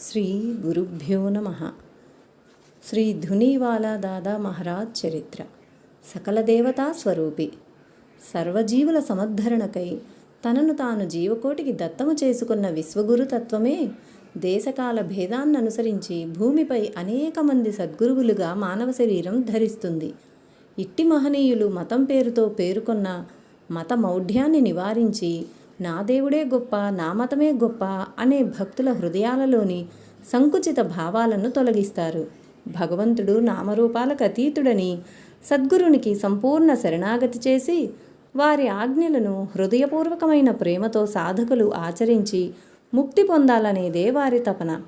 శ్రీ గురుభ్యో నమ. శ్రీ ధునీవాలా దాదా మహారాజ్ చరిత్ర. సకల దేవతా స్వరూపి. సర్వజీవుల సమద్ధరణకై తనను తాను జీవకోటికి దత్తము చేసుకున్న విశ్వగురు తత్వమే దేశకాల భేదాన్ననుసరించి భూమిపై అనేక మంది సద్గురువులుగా మానవ శరీరం ధరిస్తుంది. ఇట్టి మహనీయులు మతం పేరుతో పేరుకొన్న మత మౌఢ్యాన్ని నివారించి నా దేవుడే గొప్ప నా మతమే గొప్ప అనే భక్తుల హృదయాలలోని సంకుచిత భావాలను తొలగిస్తారు. భగవంతుడు నామరూపాలకు అతీతుడని సద్గురునికి సంపూర్ణ శరణాగతి చేసి వారి ఆజ్ఞలను హృదయపూర్వకమైన ప్రేమతో సాధకులు ఆచరించి ముక్తి పొందాలనేదే వారి తపన.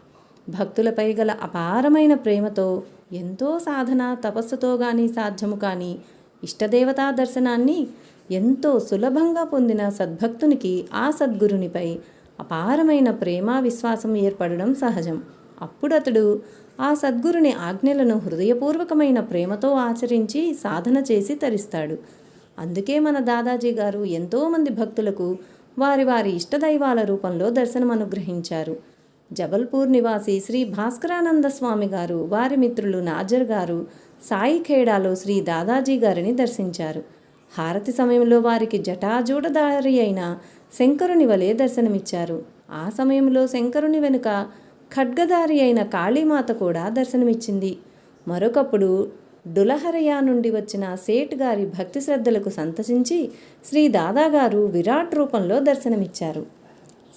భక్తులపై గల అపారమైన ప్రేమతో ఎంతో సాధన తపస్సుతో గాని సాధ్యము కానీ ఇష్టదేవతా దర్శనాన్ని ఎంతో సులభంగా పొందిన సద్భక్తునికి ఆ సద్గురునిపై అపారమైన ప్రేమ విశ్వాసం ఏర్పడడం సహజం. అప్పుడు అతడు ఆ సద్గురుని ఆజ్ఞలను హృదయపూర్వకమైన ప్రేమతో ఆచరించి సాధన చేసి తరిస్తాడు. అందుకే మన దాదాజీ గారు ఎంతోమంది భక్తులకు వారి వారి ఇష్టదైవాల రూపంలో దర్శనం అనుగ్రహించారు జబల్పూర్ నివాసి శ్రీ భాస్కరానంద స్వామి గారు వారి మిత్రులు నాజర్ గారు సాయి ఖేడాలో శ్రీ దాదాజీ గారిని దర్శించారు. హారతి సమయంలో వారికి జటాజూడదారి అయిన శంకరుని వలె దర్శనమిచ్చారు. ఆ సమయంలో శంకరుని వెనుక ఖడ్గదారి అయిన కాళీమాత కూడా దర్శనమిచ్చింది. మరొకప్పుడు డులహరయా నుండి వచ్చిన సేట్ గారి భక్తి శ్రద్ధలకు సంతసించి శ్రీ దాదాగారు విరాట్ రూపంలో దర్శనమిచ్చారు.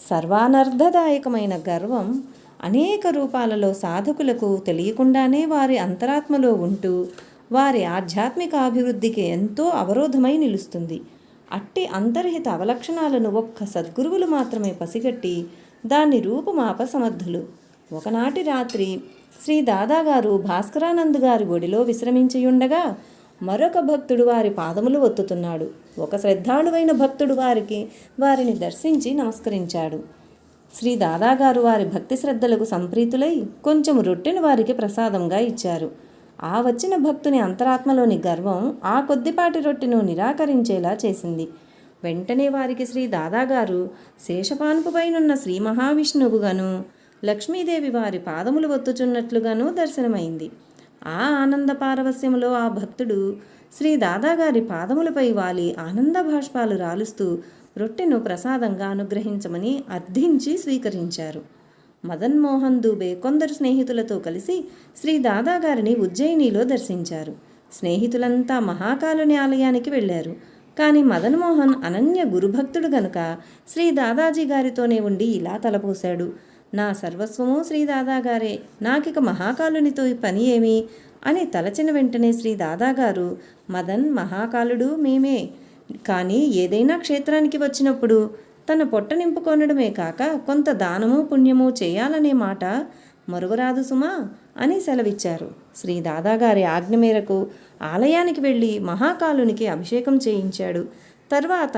సర్వానర్థదాయకమైన గర్వం అనేక రూపాలలో సాధకులకు తెలియకుండానే వారి అంతరాత్మలో ఉంటూ వారి ఆధ్యాత్మిక అభివృద్ధికి ఎంతో అవరోధమై నిలుస్తుంది. అట్టి అంతర్హిత అవలక్షణాలను ఒక్క సద్గురువులు మాత్రమే పసిగట్టి దాన్ని రూపమాప సమర్థులు. ఒకనాటి రాత్రి శ్రీ దాదాగారు భాస్కరానంద్ గారి ఒడిలో విశ్రమించియుండగా మరొక భక్తుడు వారి పాదములు ఒత్తుతున్నాడు. ఒక శ్రద్ధాళువైన భక్తుడు వారికి వారిని దర్శించి నమస్కరించాడు. శ్రీ దాదాగారు వారి భక్తి శ్రద్ధలకు సంప్రీతులై కొంచెం రొట్టెను వారికి ప్రసాదంగా ఇచ్చారు. ఆ వచ్చిన భక్తుని అంతరాత్మలోని గర్వం ఆ కొద్దిపాటి రొట్టెను నిరాకరించేలా చేసింది. వెంటనే వారికి శ్రీ దాదాగారు శేషపానుపుపైనున్న శ్రీ మహావిష్ణువుగాను లక్ష్మీదేవి వారి పాదములు ఒత్తుచున్నట్లుగాను దర్శనమైంది. ఆ ఆనంద పారవస్యములో ఆ భక్తుడు శ్రీ దాదాగారి పాదములపై వాలి ఆనంద భాష్పాలు రాలుస్తూ రొట్టెను ప్రసాదంగా అనుగ్రహించమని అర్థించి స్వీకరించారు. మదన్ మోహన్ దూబే కొందరు స్నేహితులతో కలిసి శ్రీ దాదాగారిని ఉజ్జయినిలో దర్శించారు. స్నేహితులంతా మహాకాలుని ఆలయానికి వెళ్ళారు. కానీ మదన్ మోహన్ అనన్య గురుభక్తుడు గనుక శ్రీ దాదాజీ గారితోనే ఉండి ఇలా తలపోశాడు. నా సర్వస్వము శ్రీ దాదాగారే నాకిక మహాకాలునితో ఈ పని ఏమి? అని తలచిన వెంటనే శ్రీ దాదాగారు మదన్ మహాకాలుడు మేమే. కానీ ఏదైనా క్షేత్రానికి వచ్చినప్పుడు తన పొట్ట నింపుకొనడమే కాక కొంత దానము పుణ్యము చేయాలనే మాట మరువరాదు సుమా అని సెలవిచ్చారు. శ్రీ దాదాగారి ఆజ్ఞ మేరకు ఆలయానికి వెళ్ళి మహాకాలునికి అభిషేకం చేయించాడు. తర్వాత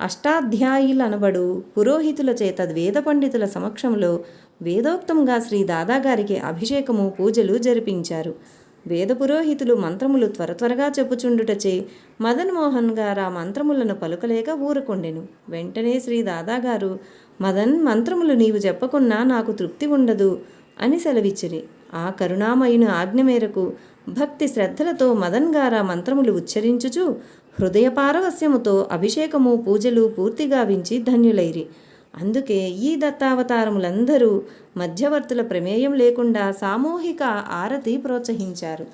అష్టాధ్యాయులు అనబడు పురోహితుల చేత వేద పండితుల సమక్షంలో వేదోక్తంగా శ్రీ దాదాగారికి అభిషేకము పూజలు జరిపించారు. వేద పురోహితులు మంత్రములు త్వర త్వరగా చెప్పుచుండుటచే మదన్ మోహన్ గారు ఆ మంత్రములను పలుకలేక ఊరుకొండెను. వెంటనే శ్రీ దాదాగారు మదన్ మంత్రములు నీవు చెప్పకున్నా నాకు తృప్తి ఉండదు అని సెలవిచ్చిరి. ఆ కరుణామయుని ఆజ్ఞ మేరకు భక్తి శ్రద్ధలతో మదన్ గారా మంత్రములు ఉచ్చరించుచు హృదయ పారవస్యముతో అభిషేకము పూజలు పూర్తిగా వించి ధన్యులైరి. అందుకే ఈ దత్తావతారములందరూ మధ్యవర్తుల ప్రమేయం లేకుండా సామూహిక ఆరతి ప్రోత్సహించారు.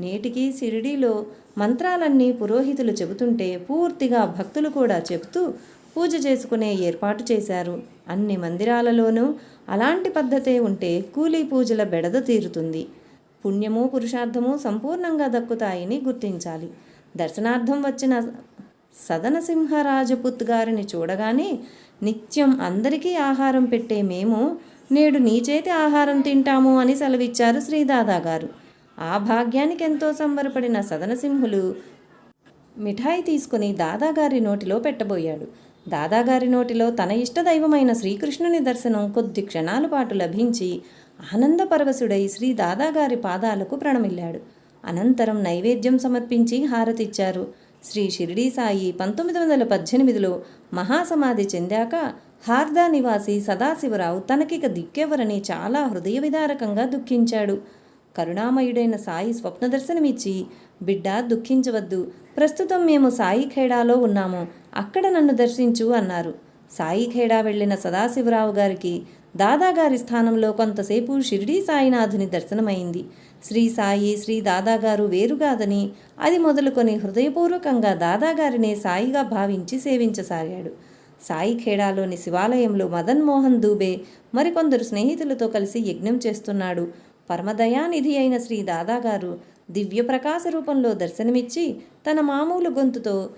నేటికి షిరిడీలో మంత్రాలన్నీ పురోహితులు చెబుతుంటే పూర్తిగా భక్తులు కూడా చెబుతూ పూజ చేసుకునే ఏర్పాటు చేశారు. అన్ని మందిరాలలోనూ అలాంటి పద్ధతే ఉంటే కూలీ పూజల బెడద తీరుతుంది. పుణ్యము పురుషార్థము సంపూర్ణంగా దక్కుతాయని గుర్తించాలి. దర్శనార్థం వచ్చిన సదనసింహరాజపుత్ గారిని చూడగానే నిత్యం అందరికీ ఆహారం పెట్టే మేము నేడు నీ చేతి ఆహారం తింటాము అని సెలవిచ్చారు శ్రీదాదా గారు. ఆ భాగ్యానికి ఎంతో సంబరపడిన సదనసింహులు మిఠాయి తీసుకుని దాదాగారి నోటిలో పెట్టబోయాడు. దాదాగారి నోటిలో తన ఇష్టదైవమైన శ్రీకృష్ణుని దర్శనం కొద్ది క్షణాల పాటు లభించి ఆనందపరవశుడై శ్రీ దాదాగారి పాదాలకు ప్రణమిల్లాడు. అనంతరం నైవేద్యం సమర్పించి హారతిచ్చారు. శ్రీ షిరిడీ సాయి పంతొమ్మిది వందల పద్దెనిమిదిలో మహాసమాధి చెందాక హార్దా నివాసి సదాశివరావు తనకిక దిక్కెవరని చాలా హృదయ విదారకంగా దుఃఖించాడు. కరుణామయుడైన సాయి స్వప్న దర్శనమిచ్చి బిడ్డ దుఃఖించవద్దు. ప్రస్తుతం మేము సాయి ఖేడాలో ఉన్నాము. అక్కడ నన్ను దర్శించు అన్నారు. సాయి ఖేడా వెళ్ళిన సదాశివరావు గారికి దాదాగారి స్థానంలో కొంతసేపు షిరిడీ సాయినాథుని దర్శనమైంది. శ్రీ సాయి శ్రీ దాదాగారు వేరుగాదని అది మొదలుకొని హృదయపూర్వకంగా దాదాగారినే సాయిగా భావించి సేవించసాగాడు. సాయి ఖేడాలోని శివాలయంలో మదన్ మోహన్ దూబే మరికొందరు స్నేహితులతో కలిసి యజ్ఞం చేస్తున్నాడు. పరమదయానిధి అయిన శ్రీ దాదాగారు దివ్య ప్రకాశ రూపంలో దర్శనమిచ్చి తన మామూలు గొంతుతో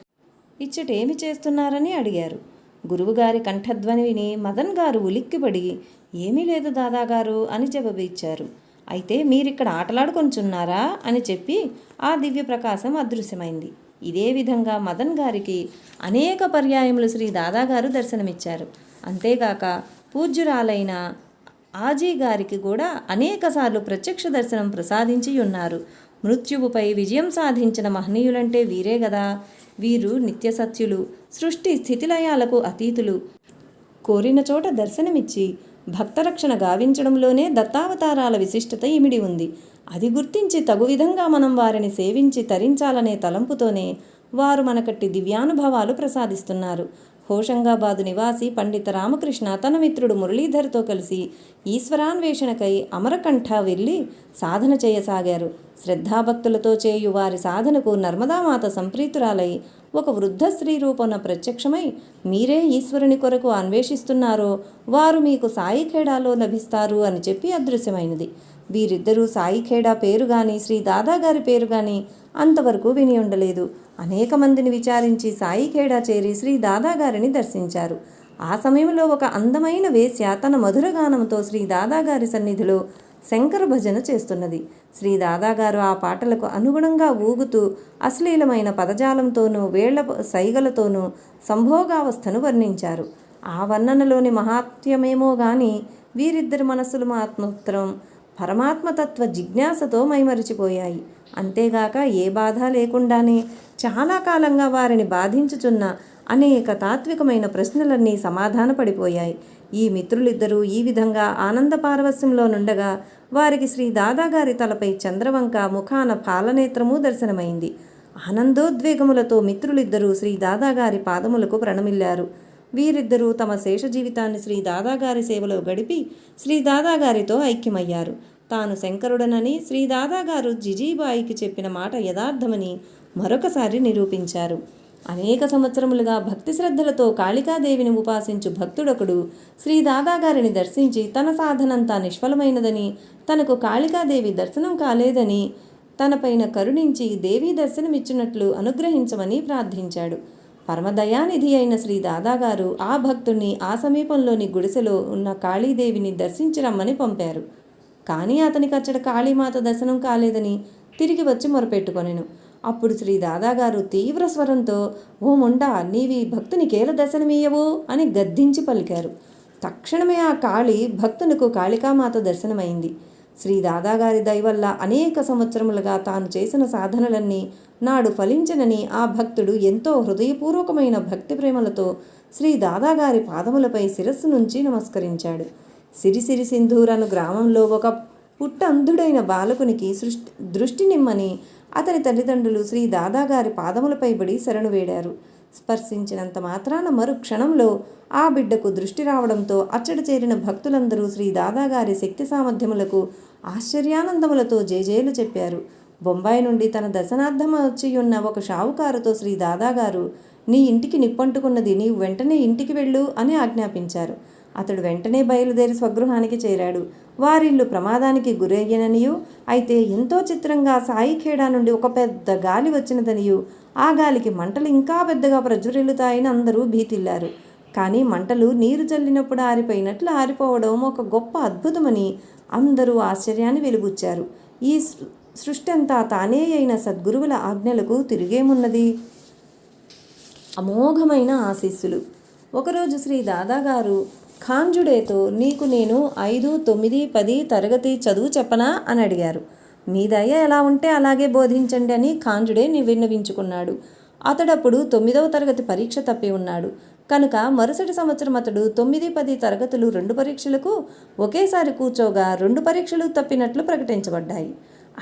ఇచ్చటేమి చేస్తున్నారని అడిగారు. గురువుగారి కంఠధ్వని విని మదన్ గారు ఉలిక్కిపడి ఏమీ లేదు దాదాగారు అని జవాబు ఇచ్చారు అయితే మీరిక్కడ ఆటలాడుకొంచున్నారా అని చెప్పి ఆ దివ్య ప్రకాశం అదృశ్యమైంది. ఇదే విధంగా మదన్ గారికి అనేక పర్యాయములు శ్రీ దాదాగారు దర్శనమిచ్చారు. అంతేగాక పూజ్యురాలైన ఆజీ గారికి కూడా అనేకసార్లు ప్రత్యక్ష దర్శనం ప్రసాదించి ఉన్నారు మృత్యువుపై విజయం సాధించిన మహనీయులంటే వీరే గదా. వీరు నిత్యసత్యులు సృష్టి స్థితిలయాలకు అతీతులు. కోరిన చోట దర్శనమిచ్చి భక్తరక్షణ గావించడంలోనే దత్తావతారాల విశిష్టత ఇమిడి ఉంది. అది గుర్తించి తగు విధంగా మనం వారిని సేవించి తరించాలనే తలంపుతోనే వారు మనకట్టి దివ్యానుభవాలు ప్రసాదిస్తున్నారు. హోషంగాబాదు నివాసి పండిత రామకృష్ణ తన మిత్రుడు మురళీధర్తో కలిసి ఈశ్వరాన్వేషణకై అమరకంఠ వెళ్ళి సాధన చేయసాగారు. శ్రద్ధాభక్తులతో చేయు వారి సాధనకు నర్మదామాత సంప్రీతురాలై ఒక వృద్ధ స్త్రీ రూపమున ప్రత్యక్షమై మీరే ఈశ్వరుని కొరకు అన్వేషిస్తున్నారో వారు మీకు సాయి ఖేడాలో లభిస్తారు అని చెప్పి అదృశ్యమైనది. వీరిద్దరూ సాయిఖేడా పేరు కానీ శ్రీ దాదాగారి పేరు కానీ అంతవరకు విని ఉండలేదు. అనేక మందిని విచారించి సాయిఖేడా చేరి శ్రీ దాదాగారిని దర్శించారు. ఆ సమయంలో ఒక అందమైన వేశ్య తన మధురగానంతో శ్రీ దాదాగారి సన్నిధిలో శంకర భజన చేస్తున్నది. శ్రీ దాదాగారు ఆ పాటలకు అనుగుణంగా ఊగుతూ అశ్లీలమైన పదజాలంతోనూ వేళ్ళ సైగలతోనూ సంభోగావస్థను వర్ణించారు. ఆ వర్ణనలోని మహాత్మ్యమేమో గాని వీరిద్దరి మనస్సులు మాత్రం పరమాత్మతత్వ జిజ్ఞాసతో మైమరిచిపోయాయి. అంతేగాక ఏ బాధ లేకుండానే చాలా కాలంగా వారిని బాధించుచున్న అనేక తాత్వికమైన ప్రశ్నలన్నీ సమాధానపడిపోయాయి. ఈ మిత్రులిద్దరూ ఈ విధంగా ఆనంద పారవస్యంలో నుండగా వారికి శ్రీ దాదాగారి తలపై చంద్రవంక ముఖాన పాలనేత్రము దర్శనమైంది. ఆనందోద్వేగములతో మిత్రులిద్దరూ శ్రీ దాదాగారి పాదములకు ప్రణమిల్లారు. వీరిద్దరూ తమ శేష జీవితాన్ని శ్రీ దాదాగారి సేవలో గడిపి శ్రీ దాదాగారితో ఐక్యమయ్యారు. తాను శంకరుడనని శ్రీ దాదాగారు జిజీబాయికి చెప్పిన మాట యథార్థమని మరొకసారి నిరూపించారు. అనేక సంవత్సరములుగా భక్తి శ్రద్ధలతో కాళికాదేవిని ఉపాసించు భక్తుడొకడు శ్రీ దాదాగారిని దర్శించి తన సాధనంతా నిష్ఫలమైనదని తనకు కాళికాదేవి దర్శనం కాలేదని తనపైన కరుణించి దేవీ దర్శనమిచ్చినట్లు అనుగ్రహించమని ప్రార్థించాడు. పరమదయానిధి అయిన శ్రీ దాదాగారు ఆ భక్తుణ్ణి ఆ సమీపంలోని గుడిసెలో ఉన్న కాళీదేవిని దర్శించిరమ్మని పంపారు. కానీ అతనికి అచ్చట కాళీమాత దర్శనం కాలేదని తిరిగి వచ్చి మొరపెట్టుకొనెను. అప్పుడు శ్రీ దాదాగారు తీవ్ర స్వరంతో ఓ ముండా నీవి భక్తునికేల దర్శనమీయవు అని గద్దించి పలికారు. తక్షణమే ఆ కాళి భక్తునకు కాళికామాత దర్శనమైంది. శ్రీ దాదాగారి దయవల్ల అనేక సంవత్సరములుగా తాను చేసిన సాధనలన్నీ నాడు ఫలించనని ఆ భక్తుడు ఎంతో హృదయపూర్వకమైన భక్తి ప్రేమలతో శ్రీ దాదాగారి పాదములపై శిరస్సు నుంచి నమస్కరించాడు. సిరిసిరి సింధూరను గ్రామంలో ఒక పుట్టంధుడైన బాలకునికి సృష్టి దృష్టి నిమ్మని అతని తల్లిదండ్రులు శ్రీ దాదాగారి పాదములపై బడి శరణు వేడారు. స్పర్శించినంత మాత్రాన మరు క్షణంలో ఆ బిడ్డకు దృష్టి రావడంతో అచ్చట చేరిన భక్తులందరూ శ్రీ దాదాగారి శక్తి సామర్థ్యములకు ఆశ్చర్యానందములతో జేజేలు చెప్పారు. బొంబాయి నుండి తన దర్శనార్థం వచ్చియున్న ఒక షావుకారుతో శ్రీ దాదాగారు నీ ఇంటికి నిప్పంటుకున్నది నీవు వెంటనే ఇంటికి వెళ్ళు అని ఆజ్ఞాపించారు. అతడు వెంటనే బయలుదేరి స్వగృహానికి చేరాడు. వారిల్లు ప్రమాదానికి గురయ్యననియు అయితే ఎంతో చిత్రంగా సాయి ఖేడా నుండి ఒక పెద్ద గాలి వచ్చినదనియు ఆ గాలికి మంటలు ఇంకా పెద్దగా ప్రజ్వరిల్లుతాయని అందరూ భీతిల్లారు. కానీ మంటలు నీరు చల్లినప్పుడు ఆరిపోయినట్లు ఆరిపోవడం ఒక గొప్ప అద్భుతమని అందరూ ఆశ్చర్యాన్ని వెలుగుచ్చారు. ఈ సృష్టి అంతా తానే అయిన సద్గురువుల ఆజ్ఞలకు తిరిగేమున్నది? అమోఘమైన ఆశీస్సులు. ఒకరోజు శ్రీ దాదాగారు ఖాంజుడేతో నీకు నేను ఐదు తొమ్మిది పది తరగతి చదువు చెప్పనా? అని అడిగారు. మీ దయ ఎలా ఉంటే అలాగే బోధించండి అని కాంజుడే ని విన్నవించుకున్నాడు. అతడప్పుడు తొమ్మిదవ తరగతి పరీక్ష తప్పి ఉన్నాడు. కనుక మరుసటి సంవత్సరం అతడు తొమ్మిది పది తరగతులు రెండు పరీక్షలకు ఒకేసారి కూర్చోగా రెండు పరీక్షలు తప్పినట్లు ప్రకటించబడ్డాయి.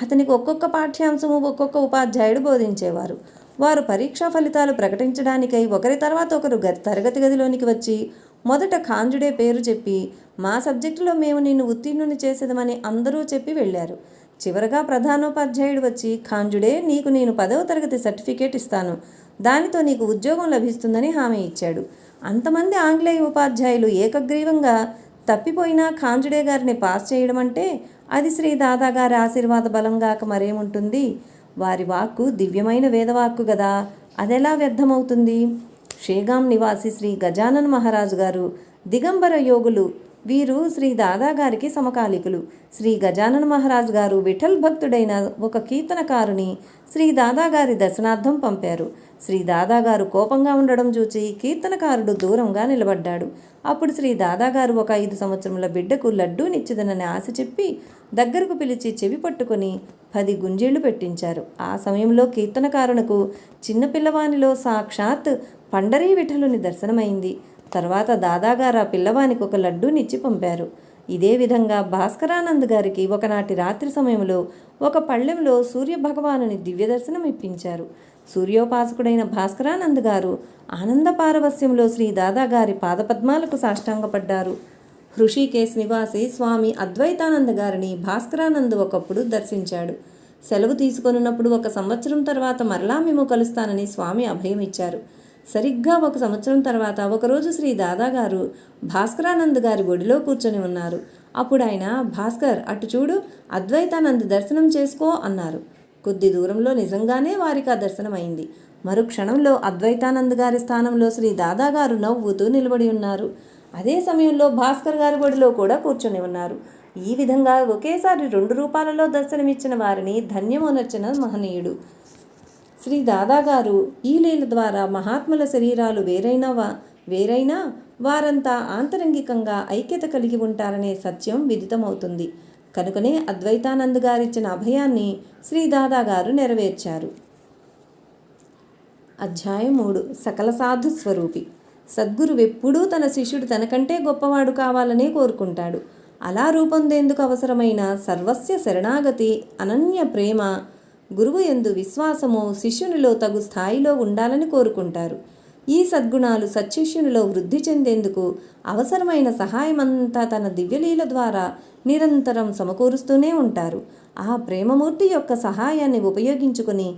అతనికి ఒక్కొక్క పాఠ్యాంశము ఒక్కొక్క ఉపాధ్యాయుడు బోధించేవారు. వారు పరీక్షా ఫలితాలు ప్రకటించడానికై ఒకరి తర్వాత ఒకరు గ తరగతి గదిలోనికి వచ్చి మొదట ఖాంజుడే పేరు చెప్పి మా సబ్జెక్టులో మేము నిన్ను ఉత్తీర్ణుని చేసేదమని అందరూ చెప్పి వెళ్ళారు. చివరగా ప్రధానోపాధ్యాయుడు వచ్చి ఖాంజుడే నీకు నేను పదవ తరగతి సర్టిఫికేట్ ఇస్తాను. దానితో నీకు ఉద్యోగం లభిస్తుందని హామీ ఇచ్చాడు. అంతమంది ఆంగ్లేయ ఉపాధ్యాయులు ఏకగ్రీవంగా తప్పిపోయినా ఖాంజుడే గారిని పాస్ చేయడం అంటే అది శ్రీ దాదా గారి ఆశీర్వాద బలంగాక మరేముంటుంది? వారి వాక్కు దివ్యమైన వేదవాక్కు గదా. అదెలా వ్యర్థమవుతుంది? షేగాం నివాసి శ్రీ గజానన్ మహారాజు గారు దిగంబర యోగులు వీరు శ్రీ దాదా గారికి సమకాలికులు. శ్రీ గజానన మహారాజ్ గారు విఠల్ భక్తుడైన ఒక కీర్తనకారుని శ్రీ దాదా గారి దర్శనార్థం పంపారు. శ్రీ దాదా గారు కోపంగా ఉండడం చూచి కీర్తనకారుడు దూరంగా నిలబడ్డాడు. అప్పుడు శ్రీ దాదా గారు ఒక ఐదు సంవత్సరముల బిడ్డకు లడ్డూనిచ్చిదనని ఆశ చెప్పి దగ్గరకు పిలిచి చెవి పట్టుకొని పది గుంజీళ్ళు పెట్టించారు. ఆ సమయంలో కీర్తనకారునకు చిన్నపిల్లవానిలో సాక్షాత్ పండరీ విఠలుని దర్శనమైంది. తర్వాత దాదాగారు ఆ పిల్లవానికి ఒక లడ్డూనిచ్చి పంపారు. ఇదే విధంగా భాస్కరానంద్ గారికి ఒకనాటి రాత్రి సమయంలో ఒక పళ్ళెంలో సూర్య దివ్యదర్శనం ఇప్పించారు. సూర్యోపాసకుడైన భాస్కరానంద్ గారు ఆనంద పారవస్యంలో శ్రీ దాదా గారి పాదపద్మాలకు సాష్టాంగపడ్డారు. హృషికేశ్ నివాసి స్వామి అద్వైతానంద గారిని భాస్కరానంద్ ఒకప్పుడు దర్శించాడు. సెలవు తీసుకొనున్నప్పుడు ఒక సంవత్సరం తర్వాత మరలా మేము కలుస్తానని స్వామి అభయం ఇచ్చారు సరిగ్గా ఒక సంవత్సరం తర్వాత ఒకరోజు శ్రీ దాదా గారు భాస్కరానంద్ గారి ఒడిలో కూర్చొని ఉన్నారు. అప్పుడు ఆయన భాస్కర్ అటు చూడు అద్వైతానంద్ దర్శనం చేసుకో అన్నారు. కొద్ది దూరంలో నిజంగానే వారికి ఆ దర్శనం అయింది అద్వైతానంద్ గారి స్థానంలో శ్రీ దాదా గారు నవ్వుతూ నిలబడి ఉన్నారు. అదే సమయంలో భాస్కర్ గారి గుడిలో కూడా కూర్చొని ఉన్నారు. ఈ విధంగా ఒకేసారి రెండు రూపాలలో దర్శనమిచ్చిన వారిని ధన్యమోనర్చిన మహనీయుడు. శ్రీ దాదాగారు ఈ లీల ద్వారా మహాత్ముల శరీరాలు వేరైనా వేరైనా వారంతా ఆంతరంగికంగా ఐక్యత కలిగి ఉంటారనే సత్యం విదితమవుతుంది. కనుకనే అద్వైతానంద్ గారిచ్చిన అభయాన్ని శ్రీ దాదాగారు నెరవేర్చారు. అధ్యాయం మూడు. సకల సాధు స్వరూపి. సద్గురువెప్పుడూ తన శిష్యుడు తనకంటే గొప్పవాడు కావాలనే కోరుకుంటాడు. అలా రూపొందేందుకు అవసరమైన సర్వస్య శరణాగతి అనన్య ప్రేమ గురువు ఎందు విశ్వాసము శిష్యునిలో తగు స్థాయిలో ఉండాలని కోరుకుంటారు. ఈ సద్గుణాలు సత్శిష్యునిలో వృద్ధి చెందేందుకు అవసరమైన సహాయమంతా తన దివ్యలీల ద్వారా నిరంతరం సమకూరుస్తూనే ఉంటారు. ఆ ప్రేమమూర్తి యొక్క సహాయాన్ని ఉపయోగించుకుని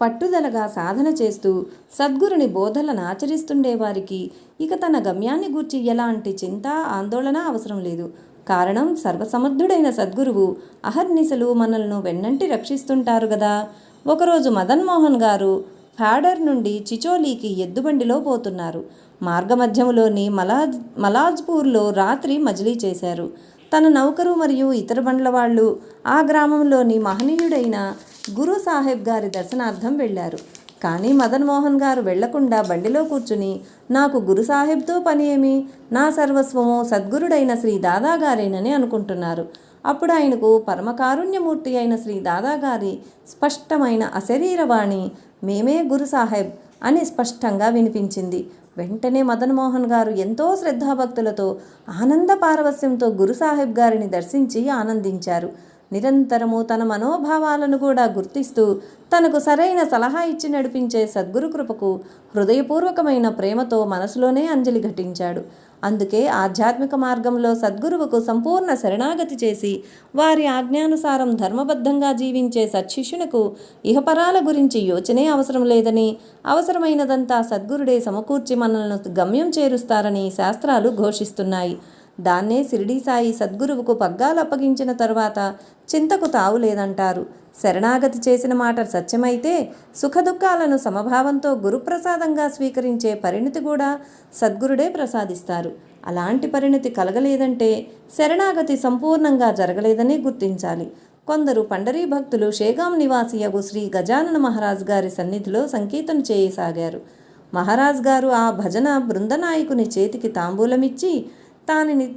పట్టుదలగా సాధన చేస్తూ సద్గురుని బోధలను ఆచరిస్తుండే వారికి ఇక తన గమ్యాన్ని గూర్చి ఎలాంటి చింత ఆందోళన అవసరం లేదు. కారణం సర్వసమర్థుడైన సద్గురువు అహర్నిశలు మనల్ని వెన్నంటి రక్షిస్తుంటారు గదా. ఒకరోజు మదన్ మోహన్ గారు ఫ్యాడర్ నుండి చిచోలీకి ఎద్దుబండిలో పోతున్నారు. మార్గమధ్యములోని మలాజ్ మలాజ్పూర్లో రాత్రి మజిలీ చేశారు. తన నౌకరు మరియు ఇతర బండ్ల వాళ్ళు ఆ గ్రామంలోని మహనీయుడైన గురు సాహెబ్ గారి దర్శనార్థం వెళ్ళారు. కానీ మదన్ మోహన్ గారు వెళ్ళకుండా బండిలో కూర్చుని నాకు గురు సాహెబ్తో పని ఏమి నా సర్వస్వము సద్గురుడైన శ్రీ దాదా గారేనని అనుకుంటున్నారు. అప్పుడు ఆయనకు పరమకారుణ్యమూర్తి అయిన శ్రీ దాదా గారి స్పష్టమైన అశరీరవాణి మేమే గురు సాహెబ్ అని స్పష్టంగా వినిపించింది. వెంటనే మదన్ మోహన్ గారు ఎంతో శ్రద్ధాభక్తులతో ఆనంద పారవస్యంతో గురు సాహెబ్ గారిని దర్శించి ఆనందించారు. నిరంతరము తన మనోభావాలను కూడా గుర్తిస్తూ తనకు సరైన సలహా ఇచ్చి నడిపించే సద్గురు కృపకు హృదయపూర్వకమైన ప్రేమతో మనసులోనే అంజలి ఘటించాడు. అందుకే ఆధ్యాత్మిక మార్గంలో సద్గురువుకు సంపూర్ణ శరణాగతి చేసి వారి ఆజ్ఞానుసారం ధర్మబద్ధంగా జీవించే సత్శిష్యునకు ఇహపరాల గురించి యోచనే అవసరం లేదని అవసరమైనదంతా సద్గురుడే సమకూర్చి మనల్ని గమ్యం చేరుస్తారని శాస్త్రాలు ఘోషిస్తున్నాయి. దాన్నే షిరిడీ సాయి సద్గురువుకు పగ్గాలు అప్పగించిన తరువాత చింతకు తావు లేదంటారు. శరణాగతి చేసిన మాట సత్యమైతే సుఖదుఖాలను సమభావంతో గురుప్రసాదంగా స్వీకరించే పరిణితి కూడా సద్గురుడే ప్రసాదిస్తారు. అలాంటి పరిణితి కలగలేదంటే శరణాగతి సంపూర్ణంగా జరగలేదని గుర్తించాలి. కొందరు పండరీ భక్తులు షేగాం నివాసియగు శ్రీ గజానన మహారాజ్ గారి సన్నిధిలో సంకీర్తన చేయసాగారు. మహారాజ్ గారు ఆ భజన బృందనాయకుని చేతికి తాంబూలమిచ్చి దానిని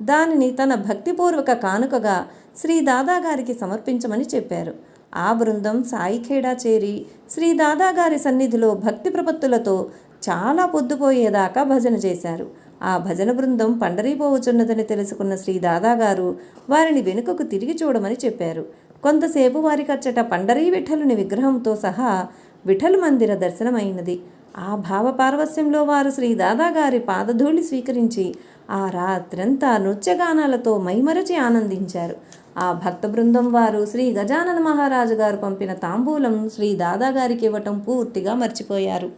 దానిని తన భక్తిపూర్వక కానుకగా శ్రీ దాదా గారికి సమర్పించమని చెప్పారు. ఆ బృందం సాయిఖేడా చేరి శ్రీ దాదాగారి సన్నిధిలో భక్తి ప్రపత్తులతో చాలా పొద్దుపోయేదాకా భజన చేశారు. ఆ భజన బృందం పండరీపోవచున్నదని తెలుసుకున్న శ్రీ దాదాగారు వారిని వెనుకకు తిరిగి చూడమని చెప్పారు. కొంతసేపు వారికచ్చట పండరీ విఠలుని విగ్రహంతో సహా విఠలు మందిర దర్శనమైనది. ఆ భావ పారవస్యంలో వారు శ్రీ దాదాగారి పాదధూళి స్వీకరించి ఆ రాత్రంతా నృత్యగానాలతో మైమరచి ఆనందించారు. ఆ భక్త బృందం వారు శ్రీ గజానన మహారాజు గారు పంపిన తాంబూలం శ్రీ దాదాగారికి ఇవ్వటం పూర్తిగా మర్చిపోయారు.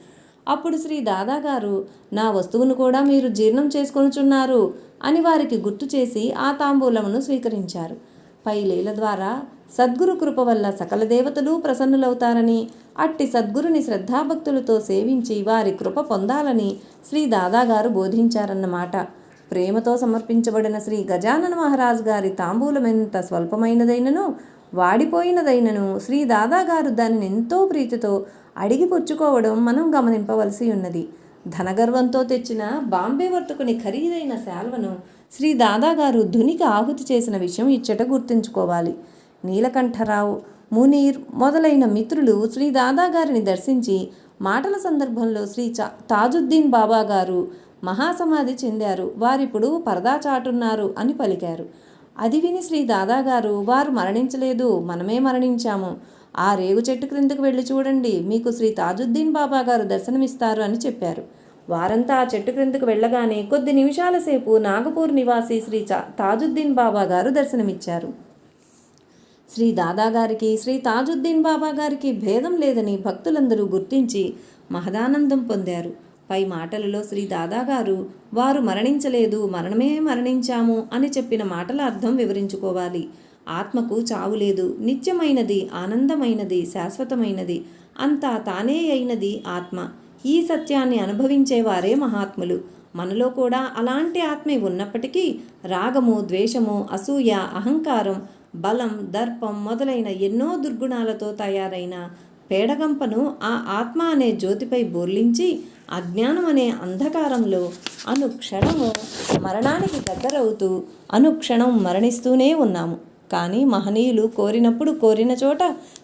అప్పుడు శ్రీ దాదాగారు నా వస్తువును కూడా మీరు జీర్ణం చేసుకొనుచున్నారు అని వారికి గుర్తు చేసి ఆ తాంబూలమును స్వీకరించారు. పై లీల ద్వారా సద్గురు కృప వల్ల సకల దేవతలు ప్రసన్నులవుతారని అట్టి సద్గురుని శ్రద్ధాభక్తులతో సేవించి వారి కృప పొందాలని శ్రీ దాదాగారు బోధించారన్నమాట. ప్రేమతో సమర్పించబడిన శ్రీ గజానన మహారాజ్ గారి తాంబూలమెంత స్వల్పమైనదైనను వాడిపోయినదైనను శ్రీ దాదాగారు దానిని ఎంతో ప్రీతితో అడిగి పుచ్చుకోవడం మనం గమనింపవలసి ఉన్నది. ధనగర్వంతో తెచ్చిన బాంబే వర్తకుని ఖరీదైన శాల్వను శ్రీ దాదాగారు ధునికి ఆహుతి చేసిన విషయం ఇచ్చట గుర్తుంచుకోవాలి. నీలకంఠరావు మునీర్ మొదలైన మిత్రులు శ్రీ దాదాగారిని దర్శించి మాటల సందర్భంలో శ్రీ చా తాజుద్దీన్ బాబా గారు మహాసమాధి చెందారు. వారిప్పుడు పరదా చాటున్నారు అని పలికారు. అది విని శ్రీ దాదాగారు వారు మరణించలేదు. మనమే మరణించాము. ఆ రేగు చెట్టు క్రిందకు వెళ్ళి చూడండి. మీకు శ్రీ తాజుద్దీన్ బాబా గారు దర్శనమిస్తారు అని చెప్పారు. వారంతా ఆ చెట్టు క్రిందకు వెళ్ళగానే కొద్ది నిమిషాల సేపు నాగపూర్ నివాసి శ్రీ తాజుద్దీన్ బాబా గారు దర్శనమిచ్చారు. శ్రీ దాదాగారికి శ్రీ తాజుద్దీన్ బాబా గారికి భేదం లేదని భక్తులందరూ గుర్తించి మహదానందం పొందారు. పై మాటలలో శ్రీ దాదాగారు వారు మరణించలేదు మరణమే మరణించాము అని చెప్పిన మాటల అర్థం వివరించుకోవాలి. ఆత్మకు చావు లేదు నిత్యమైనది ఆనందమైనది శాశ్వతమైనది అంతా తానే అయినది ఆత్మ. ఈ సత్యాన్ని అనుభవించేవారే మహాత్ములు. మనలో కూడా అలాంటి ఆత్మే ఉన్నప్పటికీ రాగము ద్వేషము అసూయ అహంకారం బలం దర్పం మొదలైన ఎన్నో దుర్గుణాలతో తయారైన పేడగంపను ఆ ఆత్మ అనే జ్యోతిపై బోర్లించి అజ్ఞానం అనే అంధకారంలో అనుక్షణము మరణానికి దగ్గరవుతూ అనుక్షణం మరణిస్తూనే ఉన్నాము. కానీ మహనీయులు కోరినప్పుడు కోరిన చోట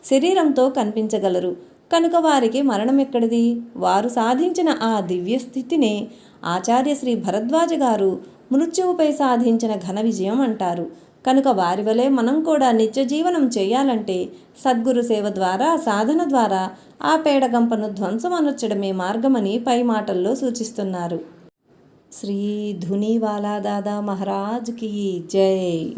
శరీరంతో కనిపించగలరు. కనుక వారికి మరణం ఎక్కడిది? వారు సాధించిన ఆ దివ్య స్థితినే ఆచార్య శ్రీ భరద్వాజ గారు మృత్యువుపై సాధించిన ఘన విజయం అంటారు. కనుక వారి వలె మనం కూడా నిత్య జీవనం చేయాలంటే సద్గురు సేవ ద్వారా సాధన ద్వారా ఆ పేడగంపను ధ్వంసమనొచ్చడమే మార్గమని పై మాటల్లో సూచిస్తున్నారు. శ్రీ ధునీవాలా దాదా మహారాజ్కి జై.